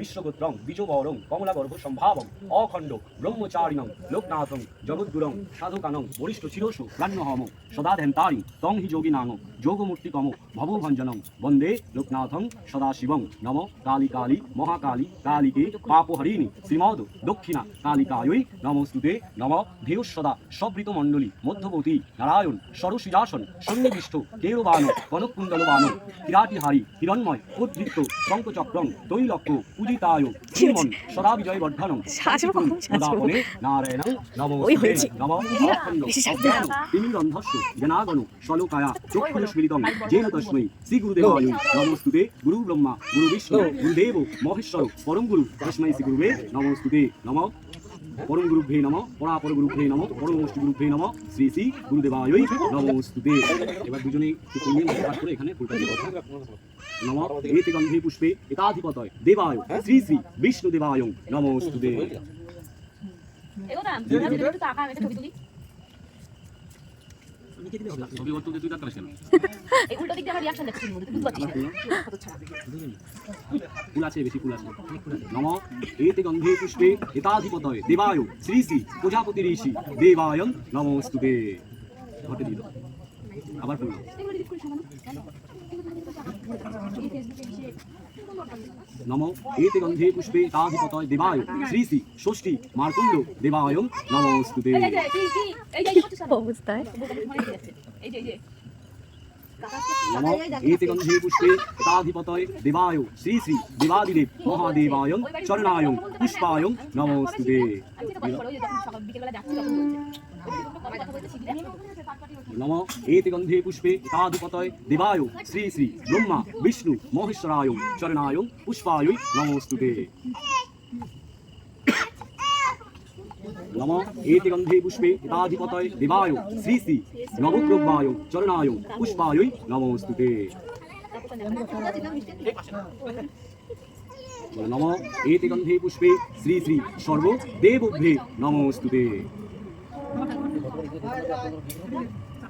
বিশ্বগোত্রং বীজবরং, কমলাগর্ভ সম্ভাবং, অখণ্ড, ব্রহ্মচারিণং, লোকনাথং, জগদ্গুরং, সাধকানং বরিষ্ঠ শিরোষু প্রাণ্যহম সদা ধ্যান্তারি তং হি যোগিনাং যোগমূর্তিকম, ভবভঞ্জনং, বন্দে লোকনাথং সদাশিবং, নম কালী কালী মহাকালী, কালিকে, পাপহরিণী, শ্রীমদ দক্ষিণা, কালিকায়ৈ, নমস্তুতে, নম ধেয় সদা সবৃত মণ্ডলী মধ্যবতী, নারায়ণ, সরসিজাসন, সন্নিবিষ্ট কেরবান কনকুণ্ডলবান কিরাটিহারি, হিরণ্ময় উদ্ধৃত শঙ্কচক্রং তৈলক্য পূজিতায় শ্রীমন সদা বিজয় বর্ধনং? সদাপনে নারায়ণং হয়েছে। নম। অখণ্ড বেশি সাজতে অজ্ঞান তিমিরন্ধস্য জনাগণ শ্লোকায়া চক্ষুরস্মিলিতং শ্রী গুরুদেবায় নমস্তুতে গুরু ব্রহ্মা গুরু বিষ্ণু গুরুদেব মহেশ্বর পরম গুরু তস্मै শ্রী গুরুবে নমস্তুতে নম। পরম গুরু ভে নম পরাপর গুরু ভে নম পরম মুষ্টি ভে নম, শ্রী শ্রী গুরুদেবায়ই নমস্তুতে। এবার দুজনে পুণ্যে পাঠ করে এখানে ফুলটা দিয়ে নম, এতে গন্ধে পুষ্পে এতাধিপতয় দেবায়, শ্রী শ্রী বিষ্ণু দেবায় নমস্তুতে গন্ধে পুষ্পে এতাধিপতয় দেবায় শ্রী শ্রী প্রজাপতি ঋষি দেবায়ং নমস্তুতে ঘটে দিল আবার নম এতে গন্ধে পুষ্পে তাধিপতয় দেবায় শ্রী শ্রী ষষ্ঠী মার্কুণ্ড দেবায় নমস্তুতে অবস্থায় নম এতে গন্ধে পুষ্পে এতাধিপতয় দেবায় শ্রী শ্রী দেবাদিদেব মহাদেবায়ং চরণায়ং পুষ্পায়ং বলতে শিখলে নম এতে গন্ধে পুষ্পে তাধিপতয় দেবায় শ্রী শ্রী ব্রহ্মা বিষ্ণু মহেশ্বরায় চরণায় পুষ্পায় নমস্তুতে নম এতে গন্ধে পুষ্পে হিতাধিপতয় দেবায় শ্রী শ্রী নবব্রহ্মায় চরণায় পুষ্পায় নমস্তুতে নম এতে গন্ধে পুষ্পে শ্রী শ্রী সর্ব দেবভ্যে নমস্তুতে নম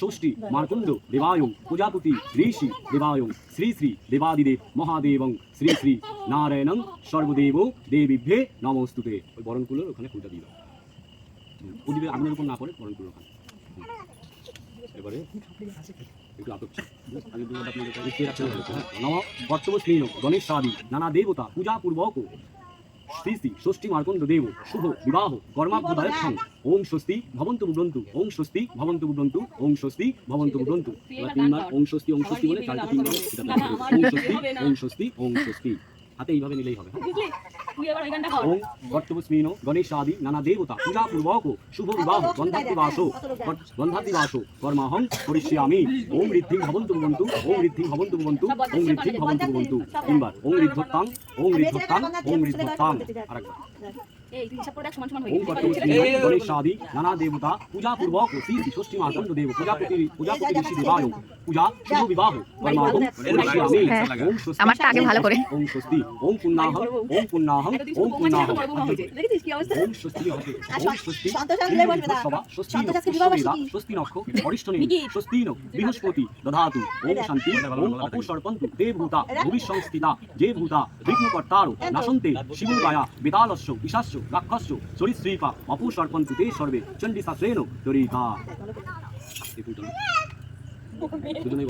ষষ্ঠী মার্কণ্ড দেবায়ং প্রজাপতি ঋষি দেবায়ং শ্রী শ্রী দেবাদিদেব মহাদেবং শ্রী শ্রী নারায়ণং সর্বদেব দেবীভ্যে নমস্তুতে ওই বরণকুলোর ওখানে ফুলটা দিয়ে দাও প্রদীপে আগুনের উপর না পড়ে বরণকুলো ওখানে। এবারে একটু রাখতে হবে হ্যাঁ নম স্নেহ গণেশ সাদি নানা দেবতা, পূজা পূর্বক শ্রী শ্রী ষষ্ঠী মার্কণ্ড দেব, শুভ, বিবাহ কর্মাভ্যদায়ক্ষং ওম স্বস্তি, ভবন্তু বুবন্তু ওম স্বস্তি, ভবন্তু বুবন্তু ওম স্বস্তি, ভবন্তু বুবন্তু এবার তিনবার ওম স্বস্তি ওম স্বস্তি বলে চারটা তিনবার। ওম স্বস্তি ওম স্বস্তি ওম স্বস্তি। হাতে এইভাবে নিলেই হবে হ্যাঁ? বুঝলি তুই এবার ওই গানটা কর। ওম কর্তব্যস্মিন গণেশাদি নানা দেবতা পূজা পূর্বক শুভ বিবাহ গন্ধাতিবাসো গন্ধাতিবাসো কর্মাহং করিষ্যামি। ওম ঋদ্ধিং ভবন্তু ভবন্তু ওম ঋদ্ধিং ভবন্তু ভবন্তু ওম ঋদ্ধিং ভবন্তু ভবন্তু। তিনবার ওম ঋদ্ধত্তাং ওম ঋদ্ধত্তাং ওম ঋদ্ধত্তাং। আরেকবার। গণেশাদি নানা দেবতা পূজা পূর্বক শ্রী ষষ্ঠী মার্কণ্ড দেব ঋষি দেবায় পূজা শুভ বিবাহ কর্মাহং করিষ্যামি। ওম স্বস্তি আমারটা আগে ভালো করে। ওম স্বস্তি ওম পুণ্যাহং ওম পুণ্যাহং ওম পুণ্যাহং দেখেছিস কি অবস্থা? ওম স্বস্তি হবে ওম স্বস্তি। সন্তোষ আসলে বলবে না। সভা স্বস্তি সন্তোষ আজকে পুষ্পবেদা বিবাহবার্ষিকী। স্বস্তি নক্ষ বরিষ্ঠনে স্বস্তি ন বৃহস্পতি দধাতু ওম শান্তি ওম অপুসর্পন্তু তে ভূতা ভবিষ্যংস্থিতা যে ভূতা বিঘ্নকর্তারো নাশন্তে শিবুগায়া বেতালস্য ঈশাস্য রাক্ষস্য সরিশ্রীপা অপুসর্পন্তু তে সর্বে চণ্ডী শাস্ত্রেণ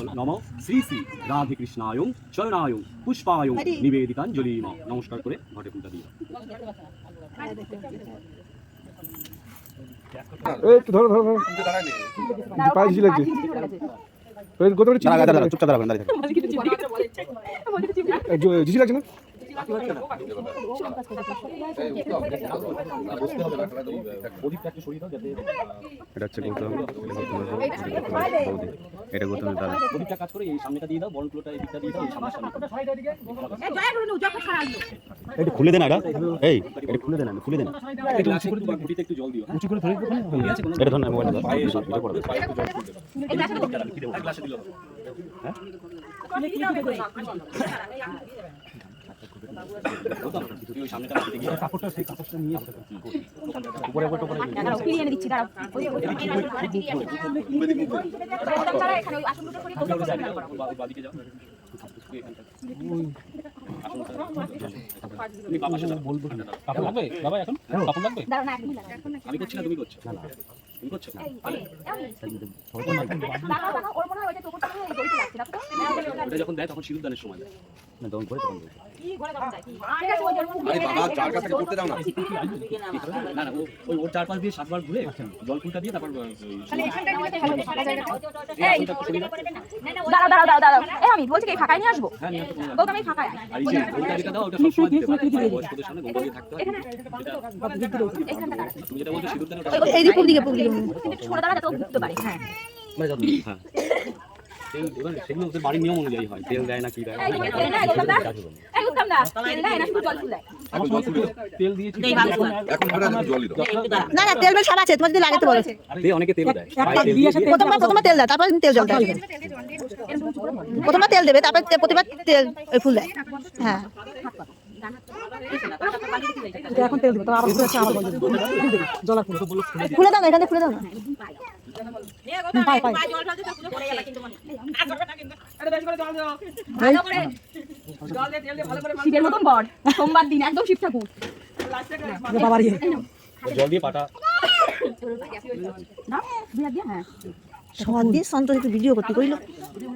বলো নম শ্রী শ্রী রাধে কৃষ্ণায়ং চরণায়ং পুষ্পায়ং নিবেদিতাঞ্জলি নমস্কার করে ঘটে ফুলটা দিয়ে একটু ধরো ধরো ধরো। কিন্তু দাঁড়ায় নেই পায়ে ঝিঝি লাগছে। এই গত চুপচাপ দাঁড়াবেন দাঁড়িয়ে ঝিঝি লাগছে না? বসতে হবে না প্রদীপটা একটু সরিয়ে দাও যাতে এটা হচ্ছে গৌতম এটা গৌতমের দাদা। প্রদীপটা কাজ করে এই সামনেটা দিয়ে দাও বরণ এই দিকটা দিয়ে দাও এই সামনে এটা খুলে দেন এটা। এই এটা খুলে দেন খুলে দেন একটু গ্লাসে একটু বা একটু জল দিও উঁচু করে ধরে এটা ধর না মোবাইল করে করো বাদিকে বাবা এখন কাপড় লাগবে আমি করছি না তুমি করছ তুমি করছ। ওটা যখন দেয় তখন সিঁদুর দানের সময় দেয় না তখন করে তখন আরে বাবা চার কাছ থেকে করতে দাও না। না না ওই ওর চারপাশ দিয়ে সাতবার ঘুরে জল ফুলটা দিয়ে তারপর। এই, দাঁড়াও, দাঁড়াও, দাঁড়াও, দাঁড়াও। এই আমি বলছি কি, ফাঁকায় নিয়ে আসব? হ্যাঁ গৌতম, এই ফাঁকায় আর এই যে ওইটা দাও ওটা সবসময় দিতে হবে বয়স্কদের সামনে গঙ্গা দিয়ে থাকতে হয়। তুমি যেটা বলছো সিঁদুর দান ওটা এই যে পূব দিকে, পূব দিকে। কিন্তু দাঁড়া যাতে ও বুঝতে পারে। হ্যাঁ। হ্যাঁ। তেল এবার সেগুলো ওদের বাড়ির নিয়ম অনুযায়ী হয় তেল দেয় না কি দেয় দিয়েছি না না আছে তোমার যদি বলো। অনেকে দেয়। প্রথমবার তেল দেয় তারপর তেল জল দেয়। প্রথমবার তেল দেবে তারপর প্রতিবার তেল ওই ফুল দেয়। হ্যাঁ। এখন তেল দেবো খুলে দাও এখানে খুলে দাও না। শিবের মতন বর সোমবার দিন একদম শিব ঠাকুর। জল দিয়ে পাটা। না বিয়া দিয়ে হ্যাঁ। দিয়ে সন্তোষ একটু ভিডিও করতে কইলো।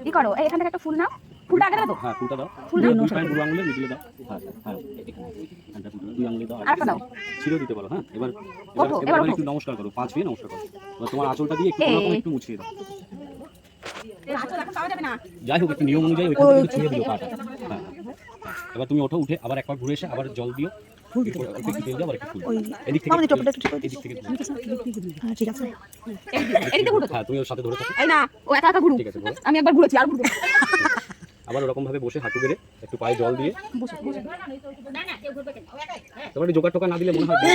কি করো? এখান থেকে একটা ফুল নাও। ফুলটা আগে দাও হ্যাঁ ফুলটা দাও। ফুল দুই পায়ের বুড়ো আঙুলে মিডিলে দাও। হ্যাঁ হ্যাঁ দুই আঙুলে দাও দিতে পারো হ্যাঁ এবার এবার। একটু নমস্কার করো পাঁচ নমস্কার করো। এবার তোমার আঁচলটা দিয়ে একটু মুছিয়ে দাও। যাই হোক একটু নিয়ম অনুযায়ী ওইখান থেকে একটু দিও পাটা। হ্যাঁ এবার তুমি ওঠো উঠে আবার একবার ঘুরে এসে আবার জল দিও। হ্যাঁ হ্যাঁ আমি একবার ঘুরেছি আর ঘুরবো। আবার ওরকম ভাবে বসে হাঁটু বেড়ে একটু পায়ে জল দিয়ে। তারপরে জোগাড় টোকা না দিলে মনে হয়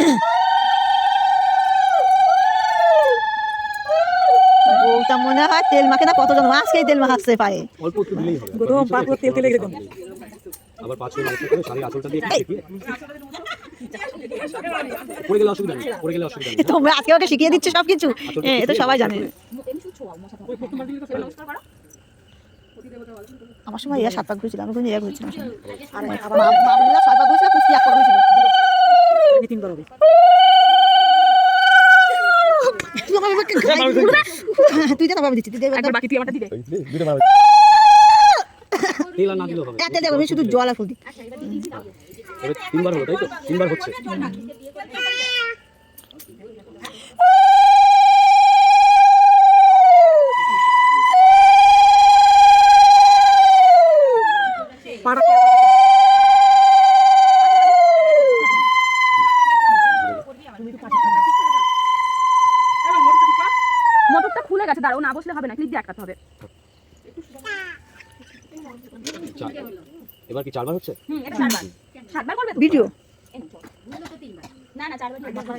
মনে হয় তেল মাখে না কতজন? মাছকেই তেল মাখাচ্ছে পায়ে। অল্প একটু দিলেই হবে। গরম পা তেল তেলে রেখে দেবো আবার পাঁচ মিনিট অবস্থা করে শাড়ি আঁচলটা দিয়ে একটু পড়ে গেলে অসুবিধা নেই পড়ে গেলে অসুবিধা নেই। তোমরা আজকে ওকে শিখিয়ে দিচ্ছ সব কিছু এ সবাই জানে। আমার সময় ইয়া সাত পাক ঘুরেছিল আমি কিন্তু ইয়া ঘুরেছিলাম আর মামুলা ছয় পাক ঘুরেছিল কুস্তি এক পাক ঘুরেছিল তিনবার হবে। তুই তো বাবা দিচ্ছি। তুই দেবে বাকি তুই আমারটা দিবে। শুধু জল আর ফুল দিই তিনবার হলো তাই তো? তিনবার হচ্ছে পাড়া মোটরটা খুলে গেছে দাঁড়াও না বসলে হবে না ক্লিপ দিয়ে আটকাতে হবে। এবার কি চারবার হচ্ছে? হুম এটা চারবার। সাতবার করবে তো? ভিডিও। না না চারবার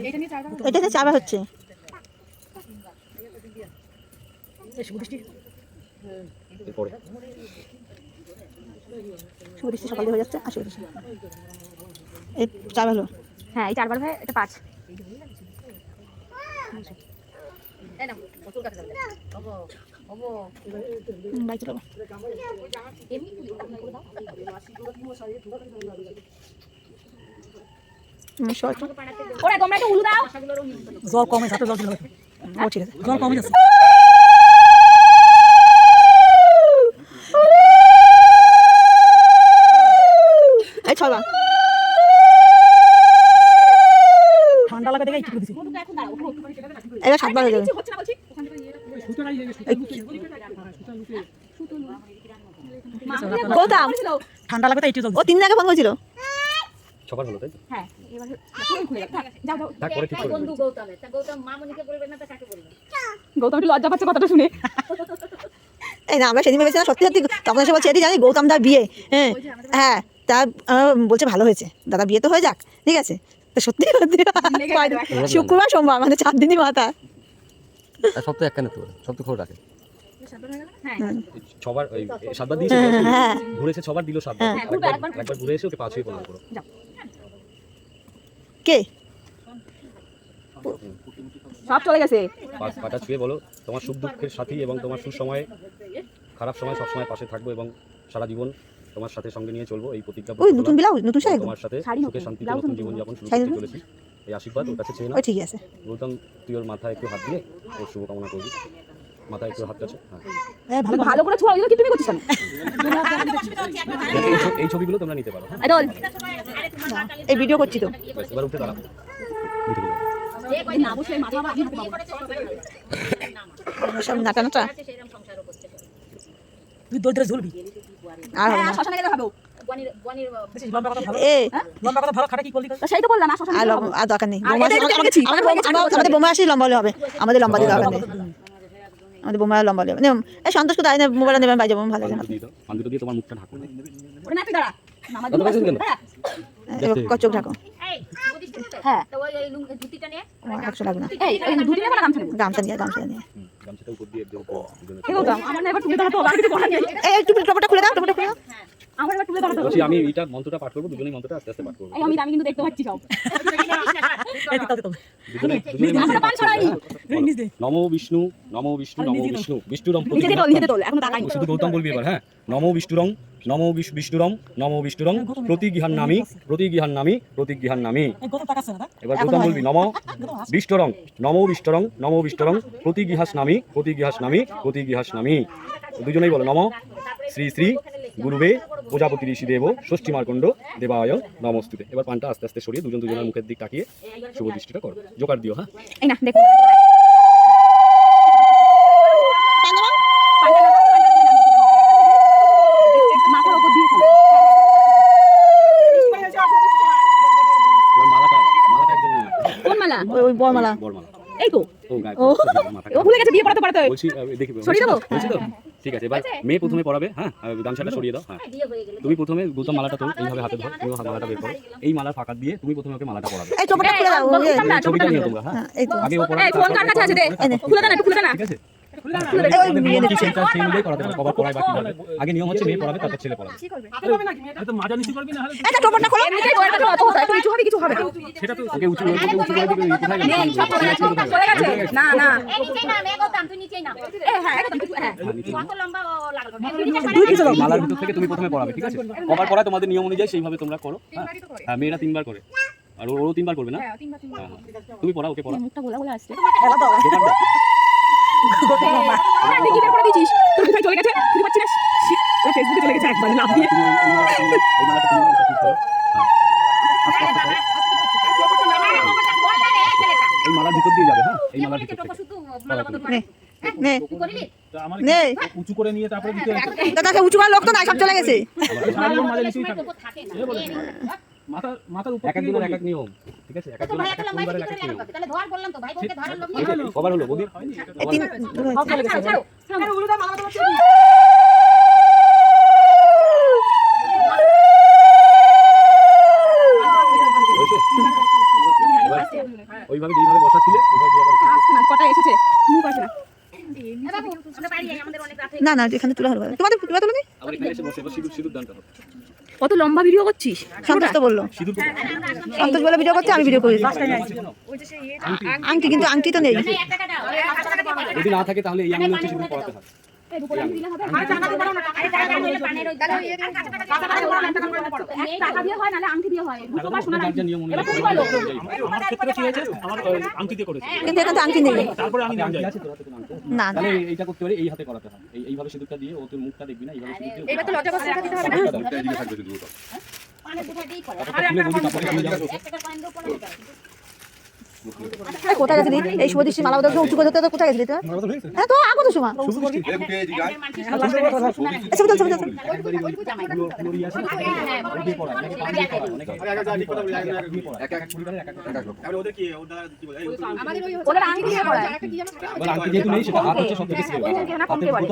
এটা নিয়ে চারবার এটা তো চাবা হচ্ছে। সকালে হয়ে যাচ্ছে। আর শুভ এই হ্যাঁ এই চারবার হয়ে এটা পাঁচ। জল কমে জল ঠিক আছে। জল কমে যাচ্ছে। ঠান্ডা লাগা দেখে এবার সাতবার হয়ে যাবে হচ্ছে না বলছি গৌতম ঠান্ডা লাগা একটু ও তিন দিন আগে ফোন করেছিল। হলো তাই হ্যাঁ এবার যাও যাও যাও। পরে ঠিক করে বন্ধু নেব। তা গৌতম মামনিকে বলবে না তা কাকে বলবে? গৌতম একটু লজ্জা পাচ্ছে কথাটা শুনে। এই না আমরা সেদিন ভেবেছিলাম সত্যি সত্যি তখন এসে বলছে এটি জানি গৌতম দার বিয়ে। হ্যাঁ হ্যাঁ তা বলছে ভালো হয়েছে। দাদা বিয়ে তো হয়ে যাক ঠিক আছে। তা সত্যি সত্যি শুক্রবার সোমবার মানে চার দিনই মাথা। তো একখানে তো সব তো খবর রাখে। হ্যাঁ। ছবার ওই সাতবার দিয়েছে হ্যাঁ ঘুরেছে ছবার দিল সাতবার। হ্যাঁ, একবার ঘুরে এসে ওকে পাঁচ হয়ে প্রণাম করো কে? সব চলে গেছে। পাটা ছুঁয়ে বলো তোমার সুখ দুঃখের সাথী এবং তোমার সুসময়ে খারাপ সময় সবসময় পাশে থাকব এবং সারা জীবন তোমার সাথে সঙ্গে নিয়ে চলবো। এই প্রতিজ্ঞা ওই নতুন ব্লাউজ নতুন শাড়ি তোমার সাথে সুখে নতুন, শান্তিতে শুরু করতে চলেছি। এই আশীর্বাদ ওর কাছে চেয়ে ওই ঠিকই আছে। গৌতম তুই ওর মাথায় একটু হাত দিয়ে ওর শুভকামনা করবি। মাথায় একটু হাত কাছে হ্যাঁ। হ্যাঁ ভালো ভালো। করে ছোঁয়া কি তুমি করছিস এই ছবিগুলো তোমরা নিতে পারো। আদল এই ভিডিও করছি তো। এবার উঠে দাঁড়াও। না। তুই দরিদ্র ঝুলবি আর হবে না। শ্মশানে গেলে হবে আমাদের- বোমা- আসি লম্বা হবে। আমাদের লম্বা দিয়ে দরকার নেই। আমাদের বোমা লম্বা হবে। এই সন্তোষ কোথায়? না মোবাইল নেবেন বাইরে যাব ভালো লাগে? হ্যাঁ, চোখ ঢাকো? হ্যাঁ। একশো লাগবে না। এই নেব না গামছা নিয়ে। গামছা নিয়ে আমি মন্ত্রটা পাঠ করব দুজনেই মন্ত্রটা আস্তে আস্তে পাঠ করব। আমি আমি কিন্তু দেখতে পাচ্ছি সব। নমো বিষ্ণু নমো বিষ্ণু নমো বিষ্ণু। তাকাই শুধু গৌতম বলবি এবার হ্যাঁ। নমো বিষ্ণুরং নমো বিষ্ণু বিষ্ণুরম নমো বিষ্ণুরং প্রতিগৃহান নামি প্রতিগৃহান নামি প্রতিগৃহান নামি এবার গৌতম বলবি নম বিষ্টরং নমো বিষ্টরং নমো বিষ্টরং প্রতিগৃহাস নামি প্রতিগৃহাস নামি প্রতিগৃহাস নামি দুজনেই বলো নম। শ্রী শ্রী গুরুবে প্রজাপতি ঋষি দেব ষষ্ঠী মার্কণ্ড দেবায় নমস্তুতে। এবার পানটা আস্তে আস্তে সরিয়ে দুজন দুজনের মুখের দিক তাকিয়ে শুভ দৃষ্টিটা করো। জোকার দিও হ্যাঁ? দেখো মাথার উপর দিয়ে ফেলো এবার মালাটা মালাটা একজন নিয়ে নাও। কোন মালা ওই ওই বরমালা। বরমালা। এই তো। ও গায়ে ও। মাথা ও ভুলে গেছে বিয়ে পড়াতে পড়াতে। বলছি দেখি সরিয়ে দেবো? বলছি তো। ঠিক আছে এবার মেয়ে প্রথমে পড়াবে হ্যাঁ? গামছাটা সরিয়ে দাও হ্যাঁ। হয়ে তুমি প্রথমে গৌতম মালাটা তোল এইভাবে হাতে ধর তুমি মালাটা বের করো। এই মালার ফাঁকা দিয়ে তুমি প্রথমে ওকে মালাটা পড়াবে এই খুলে দাও ছবিটা নিও। তোমরা হ্যাঁ? হ্যাঁ, এই তো। আগে ও পড়াবে এই ফোন কার কাছে আছে দে। খুলে দে না একটু খুলে দে না। ঠিক আছে? নিয়ে কি সেই অনুযায়ী করাতে পারো আগে নিয়ম হচ্ছে মেয়ে পড়াবে তারপর ছেলে পড়াবে। খোলো। এমনিতেই বইয়ের কাছে অত কথা একটু হবে কিছু হবে। ওকে উঁচু ওকে উঁচু করে দিকে কোথায় গেল না না। মালার ভিতর থেকে তুমি প্রথমে পড়াবে ঠিক আছে? কবার পড়ায় তোমাদের নিয়ম অনুযায়ী সেইভাবে তোমরা করো হ্যাঁ? হ্যাঁ মেয়েরা তিনবার করে। আর ও- ওরও তিনবার করবে না? হ্যাঁ হ্যাঁ তুমি পড়া ওকে পড়া মুখটা গোলা গোলা আসছে। বের করে দিয়েছিস তোর কোথায় চলে গেছে? তুই পাচ্ছিস না। ওই ফেসবুকে চলে গেছে একবার লাভ দিয়ে এই। হ্যাঁ। মালার ভিতর দিয়ে যাবে হ্যাঁ? এই মালার ভিতর নে নে। উঁচু করে নিয়ে তারপরে দিতে দাদাকে উঁচু করার লোক তো নাই সব চলে গেছে। তবু না মাথার উপর এক একজনের এক এক নিয়ম ঠিক আছে এক তো একজনের এক এক পরিবারের এক এক নিয়ম তাহলে ধর বললাম তো ভাই বোনকে ধরার লোক এই যে, কবার হলো বৌদি এই তিন হয়েছে? এবার ওইভাবে যেইভাবে বসা ছিলে না কটা এসেছে মুখ আসে না এ বাবু আমরা বাড়ি যাই আমাদের অনেক রাত হয়ে না না এখানে তুলে হলো তোমাদের তুলে তুলে নি আবার এখানে এসে বসে এবার সিঁদুর সিঁদুর দানটা হোক কত লম্বা ভিডিও করছিস? সন্তোষ তো বলল। সন্তোষ বলে ভিডিও করছে আমি ভিডিও করি আংটি কিন্তু আংটি তো নেই। যদি না থাকে তাহলে এই আঙুলে হচ্ছে পড়াতে হয় না না? না না। এইভাবে সিঁদুরটা দিয়ে ও তোর মুখটা দেখবি না এইভাবে সিঁদুর দিয়ে তো লজ্জা করতে দিতে হবে দাও। থাকবে শুধু ওটা। কোথায় গেছিলি এই শুভদৃষ্টি মালা বদল উঁচু করে ধরতে কোথায় গেছিলি তুই হ্যাঁ তো সময়।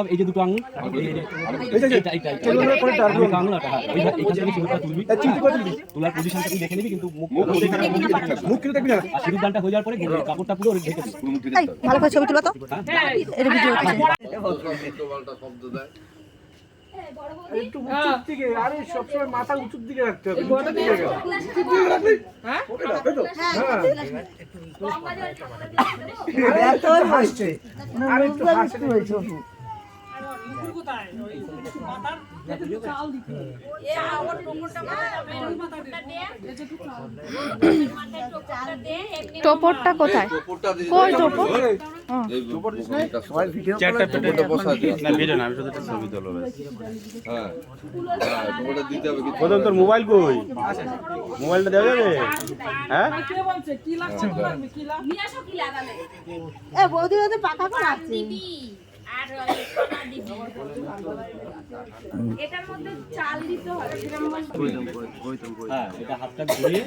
এই যে দুটো আঙুল তোলার পজিশনটা তুই দেখে নিবি কিন্তু মুখ মুখ কিন্তু দেখবি না আর সিঁদুর দানটা হয়ে যাওয়ার পরে কাপড়টা পুরো ঢেকে ভালো করে ছবি তুলো তো হ্যাঁ এটা ভিডিও শব্দ দেয় একটু উঁচুর দিকে আরে সবসময় মাথা উঁচুর দিকে রাখতে হবে উঁচুর দিকে রাখলে ওটা রাখবে তো? হ্যাঁ। আর একটু হাসি। টোপরটা কোথায়? টোপরটা দিয়ে। কই টোপর? এই টোপরটা বসা আছে না ভিডিও না আমি শুধু একটা ছবি তুলবো ব্যাস। হ্যাঁ। হ্যাঁ টোপরটা দিতে হবে কিছু। মোবাইল কই? মোবাইলটা দেওয়া যাবে? হ্যাঁ? এ বৌদি ওদের পাকা করে আছে এটার মধ্যে চাল দিতে হবে হ্যাঁ এটা হাতটা ঘুরিয়ে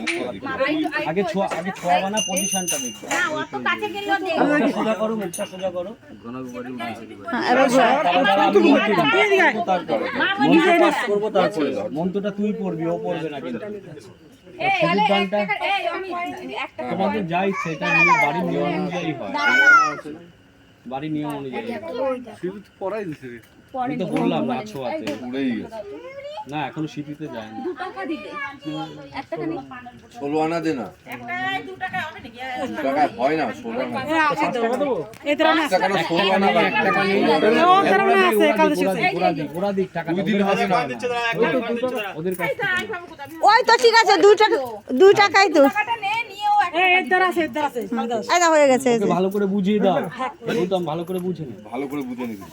আগে ছোঁয়া আগে ছোঁয়া বানা পজিশনটা দেখবে না অত কাছে গেলেও দেখবে সোজা করো মুখটা সোজা করো। হ্যাঁ এবার ঘোরা। তারপরে আমি মন্ত্রটা তুই পড়বি ও পড়বে না কিন্তু। তোমাদের যা ইচ্ছে এটা নিয়ে বাড়ির নিয়ম অনুযায়ী হয়। নিয়ম অনুযায়ী। হয়। আমি তো বললাম না ছোঁয়াতে উড়েই গেছে। না এখনও শীতিতে যায়নি। টাকা দিতে। ষোলো আনা দে না। হয় না ষোলো আনা। টাকা না ষোলো আনা বা এক টাকা না। ওই তো ঠিক আছে দুই টাকা দুই টাকাই তো হয়ে গেছে ভালো করে বুঝিয়ে দাও। গৌতম ভালো করে বুঝে নে ভালো করে বুঝে নিবি।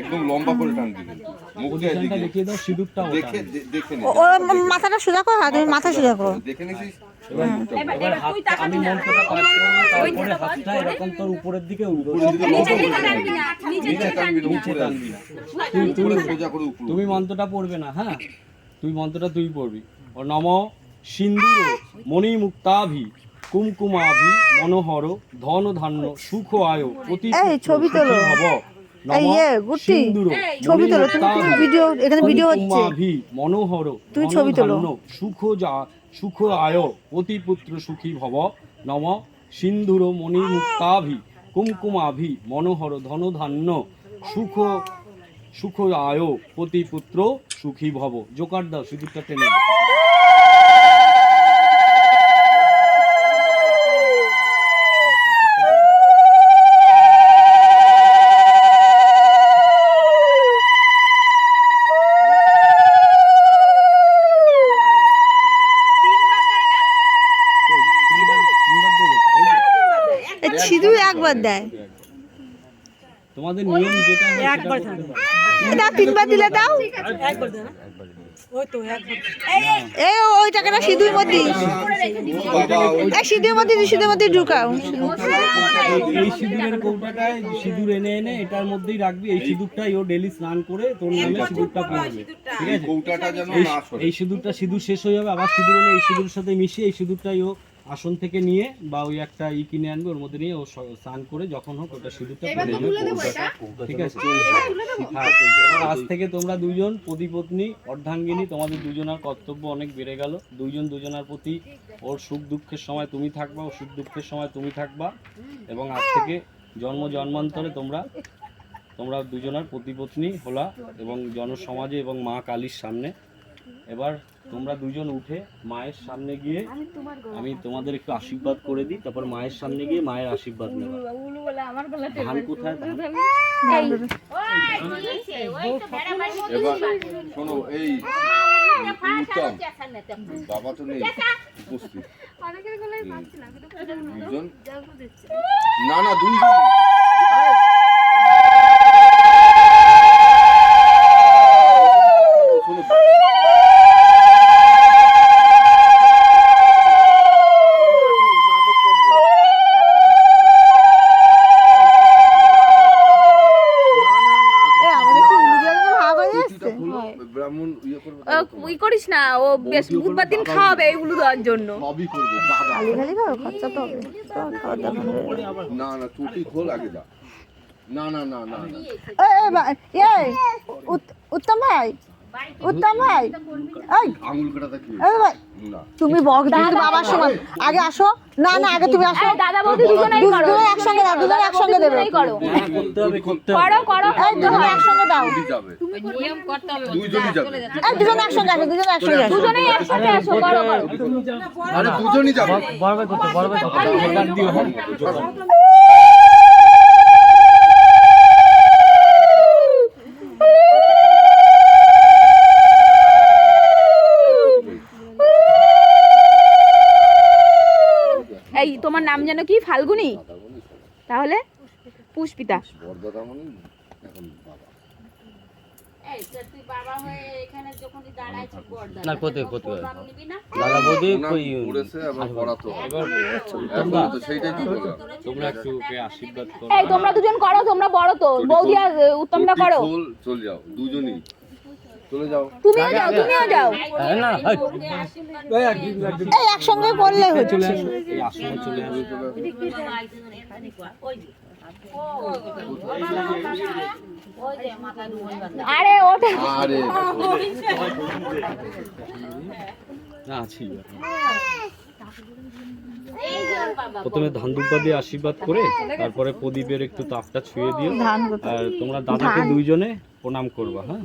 একদম লম্বা করে টান দিবি। মুখটা পজিশনটা দেখিয়ে দাও সিঁদুরটা দেখে দেখে নে। ও ও মাথাটা সোজা করো হ্যাঁ তুমি মাথা সোজা করো। দেখে নিছিস? এবার হাতটা আমি মন্ত্রটা পাঠ করব তারপরে হাতটা এরকম তোর উপরের দিকে উঠবে নিচে নিচে টানবি না। নিচে নিচে টানবি না উপরে টানবি না। উপরে সোজা করে উপরে তুমি মন্ত্রটা পড়বে না হ্যাঁ? তুই মন্ত্রটা তুই পড়বি। নম সিন্দুর মণিমুক্তাভি কুমকুমাভি মনোহর ধন ধান্য সুখ আয় অতি ছবি তোলো। ছবি তোলো, তুমি- তুমি ভিডিও- এখানে ভিডিও হচ্ছে। কুমকুমাভি মনোহর তুমি ধন ছবি তোলো। ধান্য, সুখ যা সুখ আয় অতি পুত্র সুখী ভব নম সিন্ধুর মণিমুক্তাভি কুমকুমাভি মনোহর ধন ধান্য সুখ সুখ আয় পতি পুত্র সুখী ভব জোকার দাও সিঁদুরটা টেনে দাও। তিনবার- তিনবার দেবে তো, তাই তো? এই সিধু একবার দেয়। তোমাদের নিয়ম যেটা সেটা দাও তিনবার দিলে দাও। এই ওই টাকাটা সিঁদুর মধ্যে বাবা ওই এই সিঁদুর মধ্যে সিঁদুর মধ্যে ঢুকাও। এই- এই সিঁদুরের কৌটাটায় সিঁদুর এনে এনে এটার মধ্যেই রাখবি। এই সিঁদুরটাই ও ডেলি স্নান করে তোর নামে সিঁদুরটা পড়বে ঠিক আছে? এই এই সিঁদুরটা সিঁদুর শেষ হয়ে যাবে আবার সিঁদুর এনে এই সিঁদুরের সাথে মিশিয়ে এই সিঁদুরটাই ও আসন থেকে নিয়ে বা ওই একটা ই কিনে আনবে ওর মধ্যে নিয়ে ও স্নান করে যখন হোক ওটা সিঁদুরটা পরে ঠিক আছে। হ্যাঁ আজ থেকে তোমরা দুজন পতি পত্নী অর্ধাঙ্গিনী তোমাদের দুজনার কর্তব্য অনেক বেড়ে গেল। দুইজন দুজনার প্রতি ওর সুখ দুঃখের সময় তুমি থাকবা ওর সুখ দুঃখের সময় তুমি থাকবা। এবং আজ থেকে জন্ম জন্মান্তরে তোমরা তোমরা দুজনার পতিপত্নী হলা এবং জনসমাজে এবং মা কালীর সামনে এবার তোমরা দুজন উঠে মায়ের সামনে গিয়ে আমি তোমাদের একটু আশীর্বাদ করে দিই তারপর মায়ের সামনে গিয়ে মায়ের আশীর্বাদ নেব উলু বলে আমার গলা ধান কোথায় এবার শোনো এই উত্তম বাবা তো নেই উপস্থিত। না না দুইজন শোনো এমন ইয়ে করবে ও, ই করিস না ও বেশ বুধবার দিন খাওয়াবে এইগুলো দেওয়ার জন্য। সবই করবে খালি খালি খাও খরচা তো হবে। না না তুই খোল আগে দা না না না না না। এই, উত্তম ভাই উত্তম ভাই এই। আঙুল কাটা কি? এই ভাই তুমি বাবার সময় আগে আসো না না আগে তুমি আসো দাদা বৌদি দুজনেই করো দুজনে একসঙ্গে দাও দুজনে একসঙ্গে দেবে দুজনেই করো করতে করতে করো করো এই দুজনে একসঙ্গে দাও যাবে দুইজনই যাবে এই দুজনে একসঙ্গে আসো দুজনে একসঙ্গে আসো দুজনেই একসাথে আসো করো করো আরে দুজনই যাবে এই তোমার নাম যেন কি? ফাল্গুনি? তাহলে? পুষ্পিতা। তোমরা একটু করো। তোমরা দুজন করো তোমরা বড় তো। বৌদি আর উত্তমদা টুটি করো। চল যাও দুজনই। চলে যাও। তুমিও যাও তুমিও যাও। হ্যাঁ, না এই, এই একসঙ্গে করলে হচ্ছে আরে ওটা আরে না আছি। প্রথমে ধান দুব্বা দিয়ে আশীর্বাদ করে তারপরে প্রদীপের একটু তাপটা ছুঁয়ে দিও। আর তোমরা দাদাকে দুইজনে প্রণাম করবা হ্যাঁ?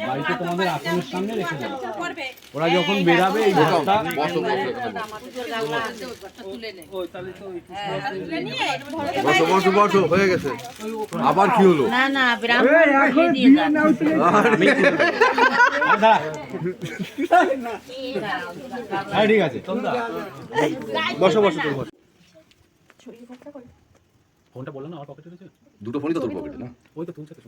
বাড়িতে তোমাদের আশ্রমের সামনে রেখে যাবে ওরা যখন বেরাবে এই ভাতটা বসো বসো বসো বসো বসো হয়ে গেছে আবার কি হলো হ্যাঁ ঠিক আছে বসো বসো বসো ফোনটা বলল না আমার পকেটে রয়েছে দুটো ফোনই তো তোর পকেটে না ওই তো তুলছে তো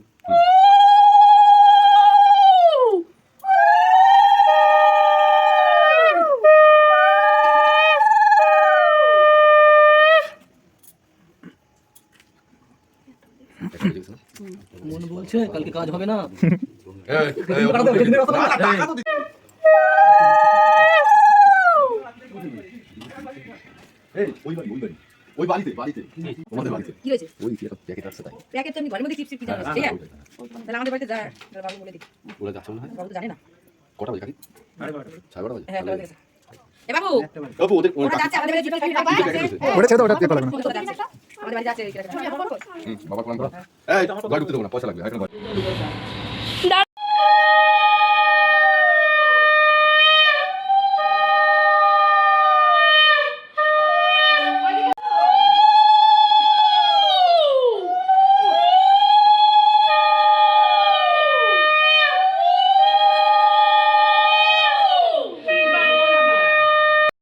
শোনো। এই, এই, ওপর থেকে। ওই বাড়ি, ওই বাড়ি। ওই বাড়িতে বাড়িতে। তোমাদের বাড়িতে। কি হয়েছে? ওই কি প্যাকেট আছে তাই। প্যাকেট তো এমনি ঘরের মধ্যে চিপস চিপস হ্যাঁ, ঠিক হ্যাঁ, আছে? তাহলে আমাদের বাড়িতে যা বাবু বলে দিই ওরা যাচ্ছে বাবু তো জানে না। কটা বাজে কাকি? সাড়ে বারোটা। বাজে? হ্যাঁ এ বাবু! বাবু, ওদের। ওটা ছেড়ে দাও ওটা আমাদের বাড়ি যাচ্ছে হুম, বাবা করো। এই, ঘরে ঢুকতে দেবো না, পয়সা লাগবে, এখন।